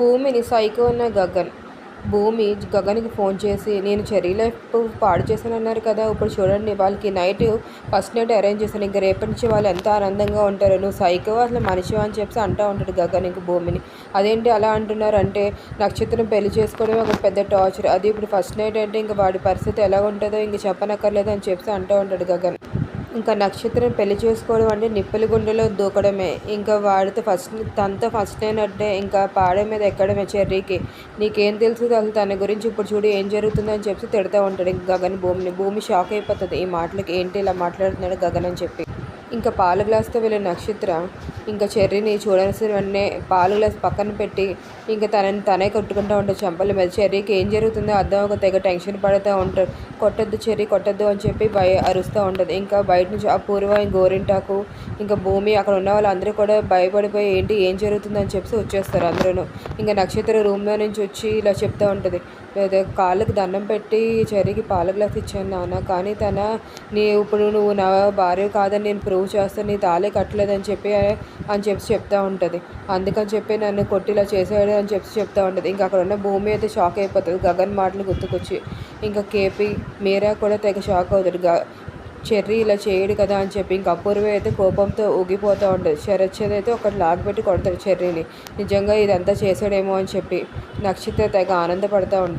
భూమిని సైకో అన్న గగన్. భూమి గగన్కి ఫోన్ చేసి నేను చెర్రీ లైఫ్ పాడు చేశానన్నారు కదా ఇప్పుడు చూడండి వాళ్ళకి నైట్ ఫస్ట్ నైట్ అరేంజ్ చేశాను. ఇంకా రేపటి నుంచి వాళ్ళు ఎంత ఆనందంగా ఉంటారు నువ్వు సైకో అసలు మనిషి అని చెప్పి అంటూ ఉంటాడు గగన్ ఇంక భూమిని. అదేంటి అలా అంటున్నారు? అంటే నక్షత్రం పెళ్ళి చేసుకోవడం ఒక పెద్ద టార్చర్. అది ఇప్పుడు ఫస్ట్ నైట్ అంటే ఇంకా వాడి పరిస్థితి ఎలా ఉంటుందో ఇంక చెప్పనక్కర్లేదు అని చెప్పి అంటూ ఉంటాడు గగన్. ఇంకా నక్షత్రం పెళ్ళి చేసుకోవడం అంటే నిప్పుల గుండెలో దూకడమే. ఇంకా వాడితో ఫస్ట్ తనతో ఫస్ట్ అయినట్టే ఇంకా పాడే మీద ఎక్కడమే చెర్రీకి. నీకేం తెలుసు అసలు తన గురించి? ఇప్పుడు చూడు ఏం జరుగుతుందని చెప్పి తిడతా ఉంటాడు ఇంకా గగన్ భూమిని. భూమి షాక్ అయిపోతుంది. ఈ మాటలకి ఏంటి ఇలా మాట్లాడుతున్నాడు గగన్ అని చెప్పి. ఇంకా పాల గ్లాస్తో వెళ్ళిన నక్షత్ర ఇంకా చెర్రీని చూడాల్సిన వెంటనే పాల గ్లాస్ పక్కన పెట్టి ఇంకా తనని తనే కొట్టుకుంటూ ఉంటాడు చెంపల మీద. చెర్రీకి ఏం జరుగుతుందో అర్థం ఒక తెగ టెన్షన్ పడుతూ ఉంటాడు. కొట్టద్దు చెరి కొట్టద్దు అని చెప్పి భయ అరుస్తూ ఉంటుంది. ఇంకా బయట నుంచి అపూర్వం గోరింటాకు ఇంకా భూమి అక్కడ ఉన్న వాళ్ళందరూ కూడా భయపడిపోయి ఏంటి ఏం జరుగుతుందని చెప్పి వచ్చేస్తారు అందరూ ఇంకా నక్షత్ర రూమ్లో నుంచి వచ్చి ఇలా చెప్తూ ఉంటుంది. కాళ్ళకి దండం పెట్టి చెర్రీకి పాల గ్లాస్ ఇచ్చాను నాన్న కానీ తన నీ ఇప్పుడు నువ్వు నా భార్య కాదని నేను ప్రూవ్ చేస్తాను నీ తాళే కట్టలేదని చెప్పి అని చెప్పి చెప్తూ ఉంటుంది. అందుకని చెప్పి నన్ను కొట్టి ఇలా చేసాడు అని చెప్పి చెప్తూ ఉంటుంది. ఇంకా అక్కడ ఉన్న భూమి అయితే షాక్ అయిపోతుంది. గగన్ మాటలు గుర్తుకొచ్చి. ఇంకా కేపీ మీరా కూడా తెగ షాక్ అవుతుంది గ చెర్రీ ఇలా చేయడు కదా అని చెప్పి ఇంకా అపూర్వ అయితే కోపంతో ఊగిపోతూ ఉంటుంది. శరత్చంద్ అయితే ఒకటి లాగబెట్టి కొడతాడు చెర్రీని. నిజంగా ఇదంతా చేసాడేమో అని చెప్పి నక్షత్ర తెగ ఆనందపడుతూ ఉంటుంది.